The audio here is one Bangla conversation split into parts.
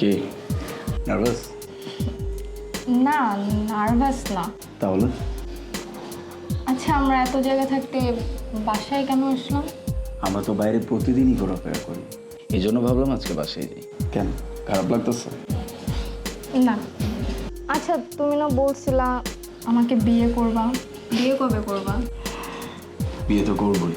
কি? নার্ভাস না নার্ভাস না। তাহলে? আচ্ছা আমরা এত জায়গা থাকতে বাসায় কেন আসলাম? আমরা তো বাইরে প্রতিদিনই ঘোরাফেরা করি। এই জন্য ভাবলাম আজকে বাসায় যাই কেন? খারাপ লাগতেছে? না। আচ্ছা তুমি না বলছিলা আমাকে বিয়ে করবা। বিয়ে কবে করবা? বিয়ে তো করবই।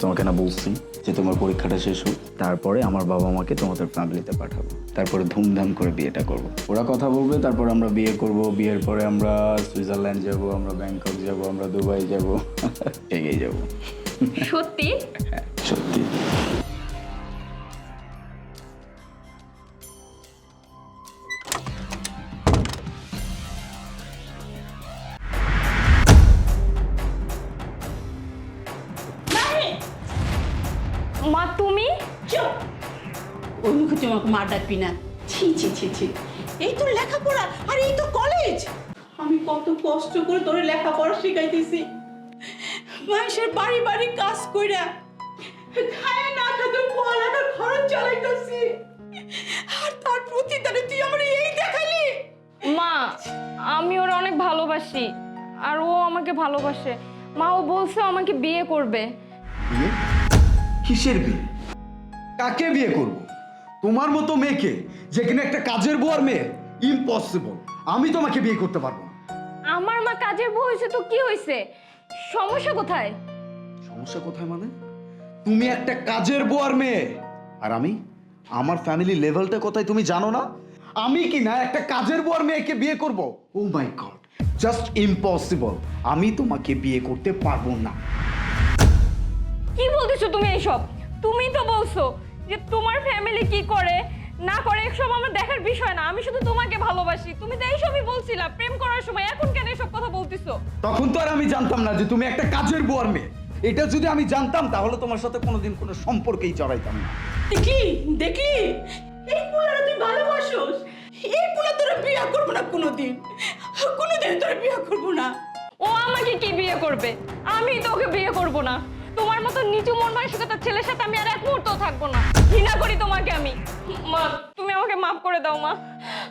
তোমাকে না বলছি? যে তোমার পরীক্ষাটা শেষ হোক তারপরে আমার বাবা মাকে তোমাদের ফ্যামিলিতে পাঠাবো। তারপরে ধুমধাম করে বিয়েটা করব। ওরা কথা বলবে তারপর আমরা বিয়ে করব। বিয়ের পরে আমরা সুইজারল্যান্ড যাব আমরা ব্যাংকক যাব আমরা দুবাই যাব এগিয়ে যাব। সত্যি? সত্যি। মা তুমি? চুপ! ওই মুখে তুই আমাকে মার ডাকবি না। ছি ছি ছি ছি। এই তো লেখাপড়া আর এই তো কলেজ আমি কত কষ্ট করে তোর লেখাপড়া শিখাইতেছি। মানুষের বাড়ি বাড়ি কাজ কইরা খায় না খাতে পড়ালেখার খরচ চালাইতেছি। আর তার প্রতিদানে তুই আমার এই দেখালি। মা আমি ওরা অনেক ভালোবাসি আর ও আমাকে ভালোবাসে। মা ও বলছে আমাকে বিয়ে করবে। বিয়ে? কিসের বিয়ে? কাকে বিয়ে করব? তোমার মতো মেয়েকে যেখানে একটা কাজের বুয়ার মেয়ে ইম্পসিবল আমি তোমাকে বিয়ে করতে পারব না। আমার মা কাজের বউ হয়েছে তো কি হয়েছে? সমস্যা কোথায়? সমস্যা কোথায় মানে? তুমি একটা কাজের বুয়ার মেয়ে। আর আমি? আমার ফ্যামিলি লেভেলটা কোথায় তুমি জানো না? আমি কি না একটা কাজের বুয়ার মেয়েকে বিয়ে করব? Oh my god just impossible আমি তোমাকে বিয়ে করতে পারব না। কি বলতেছো তুমি এইসব? তুমি তো বলছো যে তোমার ফ্যামিলি কি করে? না করে এসব আমার দেখার বিষয় না আমি শুধু তোমাকে ভালোবাসি। তুমি তো এইসবই বলছিলা প্রেম করার সময়। এখন কেন এসব কথা বলতেছো? তখন তো আর আমি জানতাম না যে তুমি একটা কাজের বুয়ার মেয়ে। এটা যদি আমি জানতাম তাহলে তোমার সাথে কোনোদিন কোনো সম্পর্কেই জড়াইতাম না। দেখি দেখলি এই পোলারা তুই ভালোবাসোস? এই পোলা তোরা বিয়ে করব না কোনোদিন? কোনোদিন তোরা বিয়ে করব না। ও আমাকে কি বিয়ে করবে? আমি তো ওকে বিয়ে করব না। মতো নিচু মন ছেলের সাথে আমি আর এক থাকব না। ঘৃণা করি তোমাকে আমি। মা, তুমি আমাকে মাফ করে দাও, মা।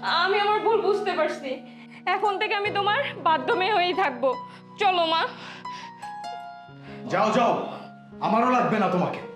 আমি আমার ভুল বুঝতে পারছি। এখন থেকে আমি তোমার বাধ্য মেয়ে হয়েই থাকব। চলো, মা। যাও যাও। আমারও লাগবে না তোমাকে।